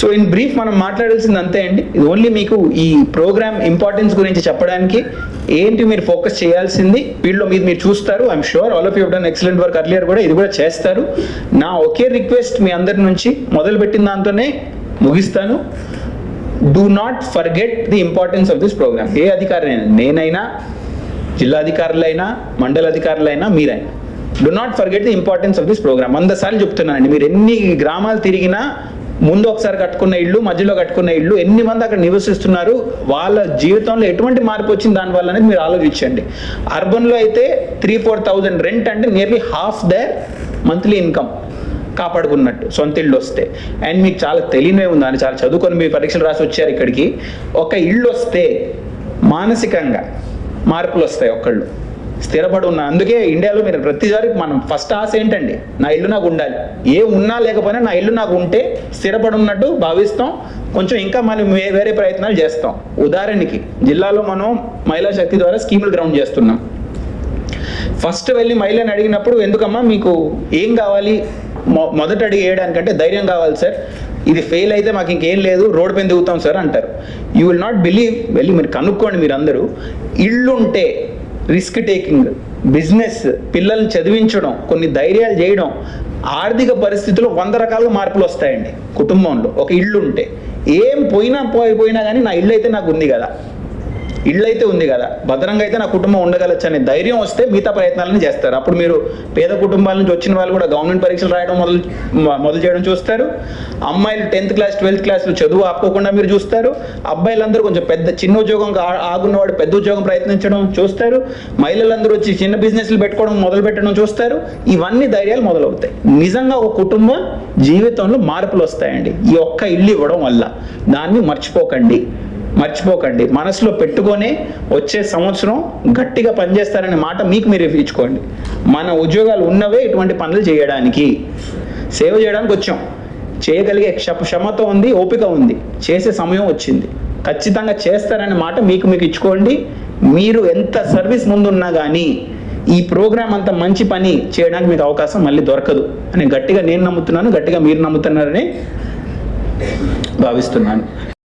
So in brief మనం మాట్లాడాల్సింది అంతే అండి. ఇది ఓన్లీ మీకు ఈ ప్రోగ్రామ్ ఇంపార్టెన్స్ గురించి చెప్పడానికి ఏంటి మీరు ఫోకస్ చేయాల్సింది వీళ్ళు మీరు మీరు చూస్తారు. I'm sure all of you done excellent work earlier కూడా ఇది కూడా చేస్తారు. నా ఒకే రిక్వెస్ట్ మీ అందరి నుంచి మొదలుపెట్టిన దాంతోనే ముగిస్తాను. Do not forget the importance of this programme ఏ అధికారైనా నేనైనా జిల్లా అధికారులైనా మండల అధికారులైనా మీరైనా. Do not forget the importance of this programme వంద సార్లు చెప్తున్నానండి. మీరు ఎన్ని గ్రామాలు తిరిగినా ముందు ఒకసారి కట్టుకున్న ఇల్లు మధ్యలో కట్టుకున్న ఇల్లు ఎన్ని మంది అక్కడ నివసిస్తున్నారు వాళ్ళ జీవితంలో ఎటువంటి మార్పు వచ్చింది దానివల్ల అనేది మీరు ఆలోచించండి. అర్బన్లో అయితే త్రీ ఫోర్ థౌజండ్ రెంట్ అంటే nearly half their monthly income కాపాడుకున్నట్టు సొంత ఇల్లు వస్తే. అండ్ మీకు చాలా తెలియనే ఉంది అని చాలా చదువుకొని మీ పరీక్షలు రాసి వచ్చారు ఇక్కడికి. ఒక ఇల్లు వస్తే మానసికంగా మార్పులు వస్తాయి ఒకళ్ళు స్థిరపడి ఉన్న. అందుకే ఇండియాలో మీరు ప్రతిసారి మనం ఫస్ట్ ఆశ ఏంటండి? నా ఇల్లు నాకు ఉండాలి. ఏ ఉన్నా లేకపోయినా నా ఇల్లు నాకు ఉంటే స్థిరపడి ఉన్నట్టు భావిస్తాం. కొంచెం ఇంకా మనం వేరే ప్రయత్నాలు చేస్తాం. ఉదాహరణకి జిల్లాలో మనం మహిళా శక్తి ద్వారా స్కీములు గ్రౌండ్ చేస్తున్నాం. ఫస్ట్ వెళ్ళి మహిళని అడిగినప్పుడు ఎందుకమ్మా మీకు ఏం కావాలి? మొ- మొదట అడిగి వేయడానికంటే ధైర్యం కావాలి సార్. ఇది ఫెయిల్ అయితే మాకు ఇంకేం లేదు. రోడ్ పైన దిగుతాం సార్ అంటారు. యూ విల్ నాట్ బిలీవ్ వెళ్ళి మీరు కనుక్కోండి మీరు అందరూ ఇల్లుంటే రిస్క్ టేకింగ్ బిజినెస్ పిల్లల్ని చదివించడం కొన్ని ధైర్యాలు చేయడం ఆర్థిక పరిస్థితుల్లో వంద రకాలుగా మార్పులు వస్తాయండి కుటుంబంలో. ఒక ఇల్లు ఉంటే ఏం పోయినా పోయిపోయినా కానీ నా ఇల్లు అయితే నాకు ఉంది కదా. ఇళ్ళు అయితే ఉంది కదా. భద్రంగా అయితే నా కుటుంబం ఉండగలచ్చు అనే ధైర్యం వస్తే మిగతా ప్రయత్నాలను చేస్తారు. అప్పుడు మీరు పేద కుటుంబాల నుంచి వచ్చిన వాళ్ళు కూడా గవర్నమెంట్ పరీక్షలు రాయడం మొదలు మొదలు చేయడం చూస్తారు. అమ్మాయిలు టెన్త్ క్లాస్ ట్వెల్త్ క్లాస్లో చదువు ఆపుకోకుండా మీరు చూస్తారు. అబ్బాయిలందరూ కొంచెం పెద్ద చిన్న ఉద్యోగం ఆగున్నవాడు పెద్ద ఉద్యోగం ప్రయత్నించడం చూస్తారు. మహిళలందరూ వచ్చి చిన్న బిజినెస్లు పెట్టుకోవడం మొదలు పెట్టడం చూస్తారు. ఇవన్నీ ధైర్యాలు మొదలవుతాయి. నిజంగా ఒక కుటుంబ జీవితంలో మార్పులు వస్తాయండి. ఈ ఒక్క ఇల్లు ఇవ్వడం వల్ల. దాన్ని మర్చిపోకండి. మర్చిపోకండి. మనసులో పెట్టుకొని వచ్చే సంవత్సరం గట్టిగా పనిచేస్తారనే మాట మీకు మీరు ఇచ్చుకోండి. మన ఉద్యోగాలు ఉన్నవే ఇటువంటి పనులు చేయడానికి. సేవ చేయడానికి వచ్చాం. చేయగలిగే క్ష క్షమత ఉంది ఓపిక ఉంది. చేసే సమయం వచ్చింది. ఖచ్చితంగా చేస్తారనే మాట మీకు మీకు ఇచ్చుకోండి. మీరు ఎంత సర్వీస్ ముందున్నా కానీ ఈ ప్రోగ్రామ్ అంత మంచి పని చేయడానికి మీకు అవకాశం మళ్ళీ దొరకదు. అని గట్టిగా నేను నమ్ముతున్నాను గట్టిగా మీరు నమ్ముతున్నారని భావిస్తున్నాను.